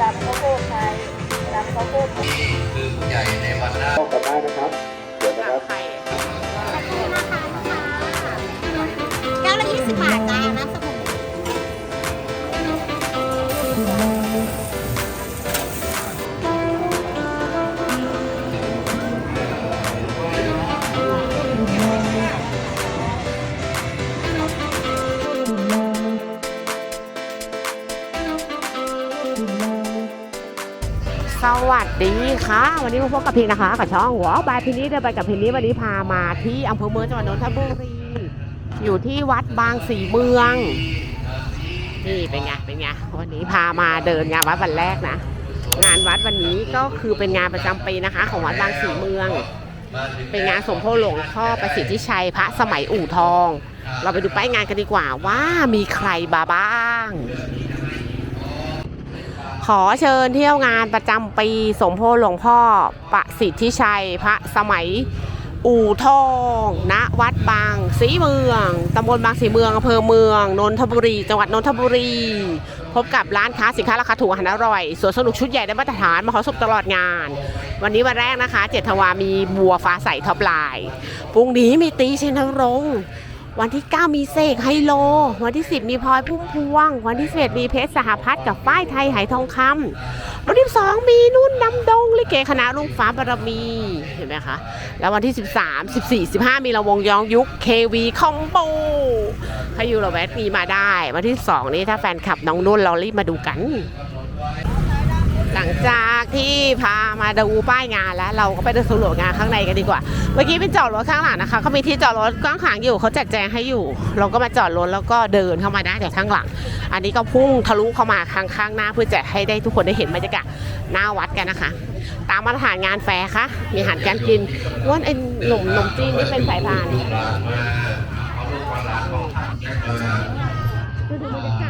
ตำข้าวโพดไทยตำข้าวโพดนี่คือผู้ใหญ่ในวันหน้าเข้ากันได้นะครับ เดี๋ยวนะครับแก้วละยี่สิบบาทจ้าน้ำ สวัสดีค่ะ วันนี้มาพบกับพิงนะคะกับช่องหัวบายพินี้เดินไปกับพินี้วันนี้พามาที่อำเภอเมืองจังหวัดนนทบุรีอยู่ที่วัดบางสีเมือง นี่เป็นไงเป็นไงวันนี้พามาเดินงานวัดวันแรกนะ งานวัดวันนี้ก็คือเป็นงานประจำปีนะคะ ของวัดบางสีเมือง เป็นงานสมโพธิหลวงพ่อประสิทธิชัยพระสมัยอู่ทอง เราไปดูป้ายงานกันดีกว่าว่ามีใครมาบ้าง อเชิญเที่ยวงานประจำปีสมโพธิหลวงพ่อประสิทธิชัยพระสมัยอู่ทองณวัดบางสีเมืองตำบลบางสีเมืองอำเภอเมืองนนทบุรี จังหวัดนนทบุรี พบกับร้านค้าสินค้าราคาถูกอาหารอร่อยสวนสนุกชุดใหญ่ได้มาตรฐานมหรสพตลอดงาน วันนี้วันแรกนะคะ เจ็ดธันวามีบัวฟ้าใสท็อปไลน์พรุ่งนี้มีตีเชนทรงค์ วันที่ 9 มีเสกไฮโล วันที่ 10 มีพลอยพุ่มพวง วันที่11มีเพชรสหพัฒน์กับป้ายไทยไหทองคำวันที่2มีนุ่นนำดงลิเกคณะลุงฟ้าบารมีเห็นไหมคะ แล้ววันที่ 13 14 15 มีระวงยองยุค KV คอมโบใครอยู่ระแวกนี้มาได้ วันที่ 2 นี้ถ้าแฟนคลับน้องนุ่นเรารีบมาดูกัน หลังจากที่พามาดูป้ายงานแล้ว เราก็ไปเดินสำรวจงานข้างในกันดีกว่า เมื่อกี้เป็นจอดรถข้างหลังนะคะเขามีที่จอดรถกว้างขวางอยู่เขาจัดแจงให้อยู่ เราก็มาจอดรถแล้วก็เดินเข้ามาได้จากข้างหลัง อันนี้ก็พุ่งทะลุเข้ามาข้างข้างหน้าเพื่อจะให้ได้ทุกคนได้เห็นบรรยากาศหน้าวัดกันนะคะ ตามมาตรฐานงานแฟร์ค่ะมีอาหารการกินว่าไอ้หนุ่มหนมจีนนี่เป็นสายพานดูบรรยากาศ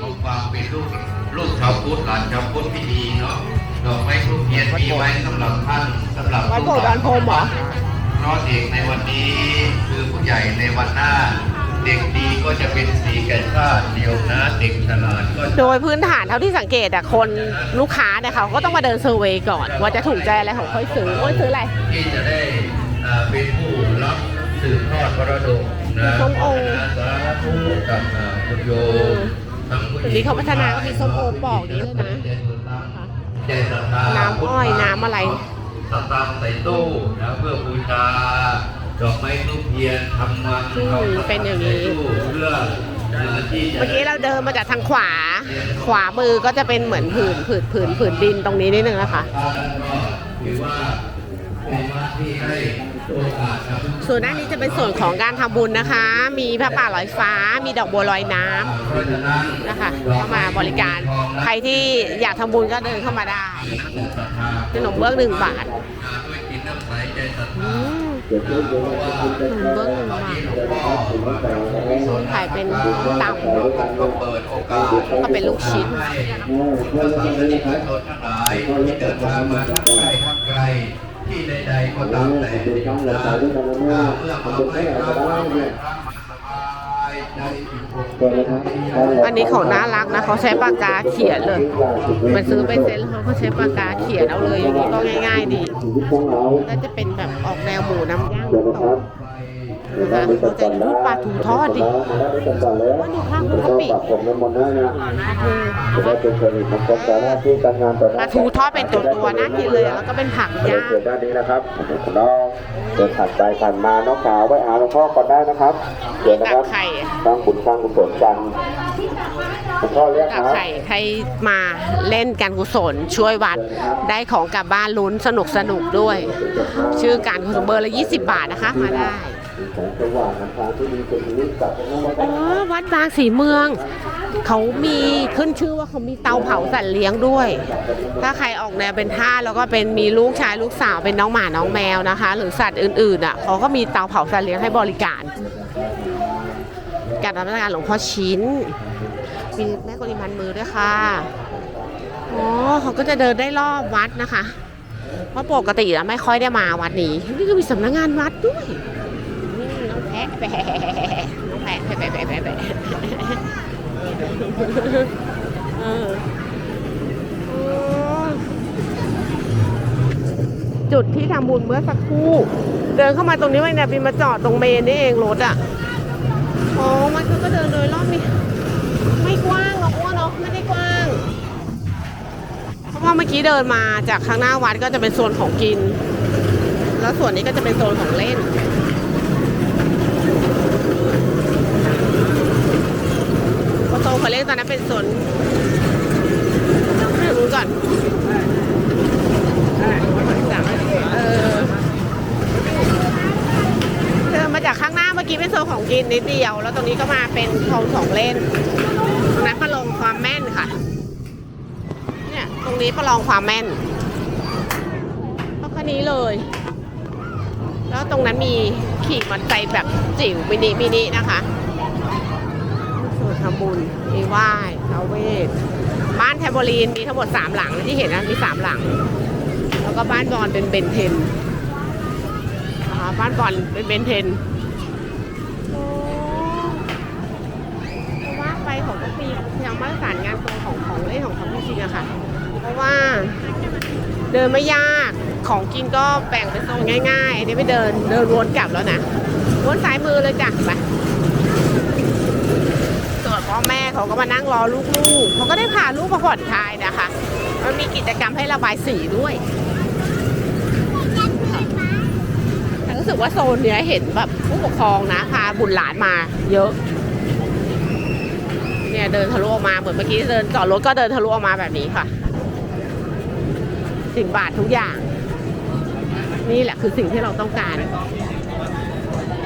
ของความเป็นลูกลูกชาวพุทธหลานชาวพุทธที่ดีเนาะดอกไม้ทุกเทียนมีไว้สำหรับท่านสำหรับวัดโบสถ์ดอนพรมเหรอเพราะเด็กในวันนี้คือผู้ใหญ่ในวันหน้า เด็กดีก็จะเป็นสีแก่ชาติเดียวนะเด็กฉลาดก็จะโดยพื้นฐานเท่าที่สังเกตอะคนลูกค้าเนี่ยเขาก็ต้องมาเดินเซอร์เวย์ก่อน ว่าจะถูกใจอะไรของค่อยซื้อโอ้ยซื้ออะไรที่จะได้อ่าเป็นผู้รับสืบทอดมรดกนะส้มโอสาธุกับอ่าคุณโย มทั้งผู้หญิงเดี๋ยวนี้เขาพัฒนาก็มีส้มโอปอกนี้เลยนะน้ำอ้อยน้ำอะไรสตางค์ใส่ตู้นะเพื่อบูชาดอกไม้ทูบเทียนทำมันเป็นอย่างนี้เพื่อเมื่อกี้เราเดินมาจากทางขวา ขวามือก็จะเป็นเหมือนผืนผืนผืนผืนดินตรงนี้นิดนึงนะคะถือว่าเป็นวัดที่ให้ ส่วนด้านนี้จะเป็นส่วนของการทำบุญนะคะ มีพระป่าลอยฟ้า มีดอกบัวลอยน้ำเพรานะคะเข้ามาบริการใครที่อยากทำบุญก็เดินเข้ามาได้ขนมเบื้องหนึ่งบาทเดี๋ยวเดี๋ยวเดี๋ยวคุณจะขนมเบื้องหนึ่งบาทขายเป็นตำก็เปิดโอกาสก็เป็นลูกชิ้นให้โอ้เพื่อนสาชนทั้งหลายที่เดินทางมาทั้งใกลทั้งไกล ที่ใดๆก็ตามแต่นะเมื่อมาไหว้พระไหว้พระสบายใจอิ่มอกเปิดเลยอันนี้เขาน่ารักนะเขาใช้ปากกาเขียนเลยมันซื้อไปเซ็นเขาก็ใช้ปากกาเขียนเอาเลยอย่างนี้ก็ง่าย ๆ ดีน่าจะเป็นแบบออกแนวหมูน้ำย่างเดี๋ยว นะครับนะคะเราจะรูปปลาทูทอดดิมาได้ด้วยกันก่อนเลยว่าดูข้างคุณกะปิตัดผมน้ำมนต์ให้นะเออจะได้เป็นสิริมงคลต่อหน้าที่การงานต่อหปน้าลาทูทอดเป็นตัวๆน่ากินเลยแล้วก็เป็นผักย่างเดี๋ยวด้านนี้นะครับน้องเดินผ่านไปผ่านมาน้องสาวไปหาหลวงพ่อก่อนได้นะครับเดี๋ยวนะตัครับบไข่สร้างบุญสร้างกุศลกันหลวงพ่อเรียกตับครับไข่ใครมาเล่นการกุศลช่วยวัดได้ของกลับบ้านลุ้นสนุกสนุกๆด้วย ชื่อการกุศลเบอร์ละ 20 บาทนะคะมาได้ แสงสว่างนำทางที่ดีเป็นชีวิตกับอ๋อวัดบางสีเมือง เขามีขึ้นชื่อว่าเขามีเตาเผาสัตว์เลี้ยงด้วย ถ้าใครออกแนวเป็นท่าแล้วก็เป็นมีลูกชายลูกสาวเป็นน้องหมาน้องแมวนะคะ หรือสัตว์อื่นๆอะเขาก็มีเตาเผาสัตว์เลี้ยงให้บริการ การรับประทานหลวงพ่อชิ้น มีแม่กริมันมือด้วยค่ะอ๋อเขาก็จะเดินได้รอบวัดนะคะเพราะปกติอะไม่ค่อยได้มาวัดนี้นี่ก็มีสำนักงานวัดด้วย แปะแปะแปะแปะแปะเออจุดที่ทำบุญเมื่อสักครู่ เดินเข้ามาตรงนี้มันเนี่ยบินมาจอดตรงเมนนี่เองรถอะโอ้มันก็เดินโดยรอบนี่ไม่กว้างหรอกว่าเนาะไม่ได้กว้าง เพราะว่าเมื่อกี้เดินมาจากข้างหน้าวัดก็จะเป็นโซนของกิน แล้วส่วนนี้ก็จะเป็นโซนของเล่น พอเล่นตอนนั้นเป็นโซนรู้ก่อนเออเดินมาจากข้างหน้าเมื่อกี้เป็นโซนของกินนิดเดียว แล้วตรงนี้ก็มาเป็นโซนของเล่นตรงนั้นประลองความแม่นค่ะ เนี่ยตรงนี้ประลองความแม่นก็แค่นี้เลย แล้วตรงนั้นมีขี่มอเตอร์ไซค์แบบจิ๋วมินิมินินะคะ ทำบุญมีไหว้ทาเวทบ้านแทบลีนมีทั้งหมดสามหลังที่เห็นนะมีสามหลัง แล้วก็บ้านบอลเป็นเบนเทนบ้านบอลเป็นเบนเทนโอ้เพราว่าไปของก็มียังมาตรฐานงานตรงของของเล่นของเขาจริงๆอะค่ะ เพราะว่าเดินไม่ยากของกินก็แบ่งเป็นโซนง่ายๆอันนี้ไม่เดินเดินวนกลับแล้วนะวนซ้ายมือเลยจ้ะไปส่วนพ่อแม่ เขาก็มานั่งรอลูกๆเขาก็ได้พาลูกมาผ่อนคลายนะคะ มันมีกิจกรรมให้ระบายสีด้วยรู้สึกว่าโซนเนี้ยเห็นแบบผู้ปกครองนะพาบุตรหลานมาเยอะ เนี่ยเดินทะลุออกมาเหมือนเมื่อกี้เดินจอดรถก็เดินทะลุออกมาแบบนี้ค่ะ สิ่งบาททุกอย่าง นี่แหละคือสิ่งที่เราต้องการ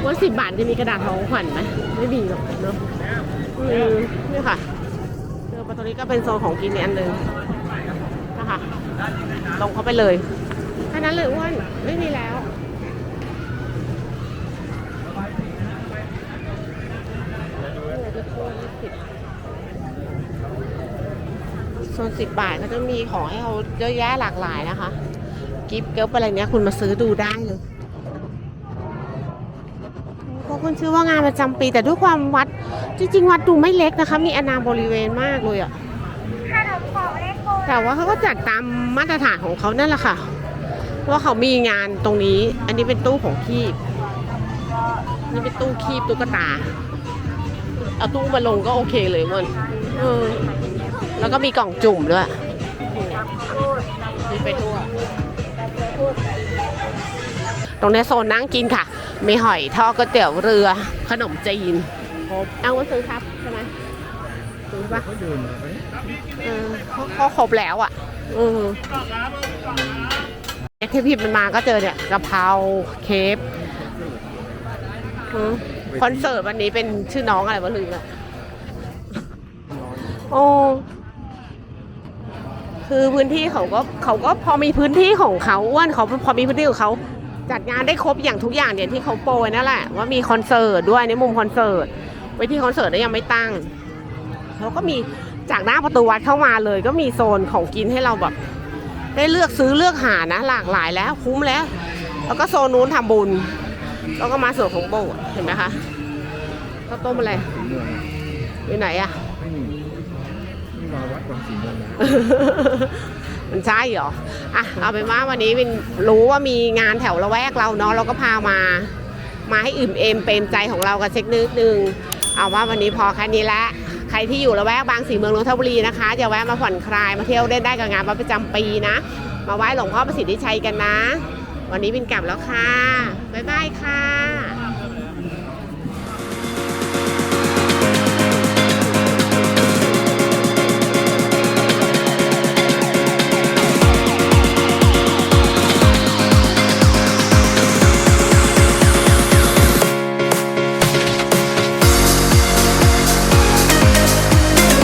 ว่าสิบบาทจะมีกระดาษทองขวัญไหมไม่มีหรอกเนาะ นี่ค่ะเดินมาตรงนี้ก็เป็นโซนของกินอันหนึ่งนะคะลงเข้าไปเลยแค่นั้นเลยอ้วนไม่มีแล้วโซนสิบบาทก็จะมีของให้เราเยอะแยะหลากหลายนะคะ กิฟต์เกิฟอะไรเนี้ยคุณมาซื้อดูได้เลย ก็คุณชื่อว่างานประจำปี แต่ด้วยความวัดจริง ๆ วัดดูไม่เล็กนะคะ มีอนาบริเวณมากเลยอะแต่ว่าเขาก็จัดตามมาตรฐานของเขานั่นแหละค่ะ ว่าเขามีงานตรงนี้ อันนี้เป็นตู้ของคีบนี่เป็นตู้คีบตุ๊กตา เอาตู้มาลงก็โอเคเลยมันเออแล้วก็มีกล่องจุ่มด้วยมีไปทั่วตรงนี้โซนนั่งกินค่ะ มีหอยทอดก๋วยเตี๋ยวเรือ ขนมจีนเอามาซื้อครับใช่ไหมซื้อปะเออเขาเขาครบแล้วอะอือที่พี่มันมาก็เจอเนี่ยกะเพราเคฟอืมคอนเสิร์ตวันนี้เป็นชื่อน้องอะไรวะลืมละโอ้คือพื้นที่เขาก็เขาก็พอมีพื้นที่ของเขาอ้วนเขาพอมีพื้นที่ของเขา จัดงานได้ครบอย่างทุกอย่างเนี่ยที่เขาโปรยนั่นแหละว่ามีคอนเสิร์ตด้วยในมุมคอนเสิร์ตไว้ที่คอนเสิร์ตเนี่ยยังไม่ตั้งเขาก็มีจากหน้าประตูวัดเข้ามาเลย ก็มีโซนของกินให้เราแบบได้เลือกซื้อเลือกหานะ หลากหลายแล้วคุ้มแล้ว แล้วก็โซนนู้นทำบุญ แล้วก็มาส่วนของโบสถ์เห็นไหมคะข้าวต้มอะไรอยู่ไหนอะมาวัดวังสีเมืองนะ มันใช่เหรออะเอาเป็นว่าวันนี้วินรู้ว่ามีงานแถวละแวกเราเนาะเราก็พามา มาให้อิ่มเอมเปรมใจของเรากันเช็คนิดนึงเอาว่าวันนี้พอแค่นี้ละใครที่อยู่ละแวกบางสีเมืองนนทบุรีนะคะอย่าแวะมาผ่อนคลายมาเที่ยวได้ได้กับงานวัดประจำปีนะ มาไหว้หลวงพ่อประสิทธิชัยกันนะ วันนี้วินกลับแล้วค่ะบ๊ายบายค่ะ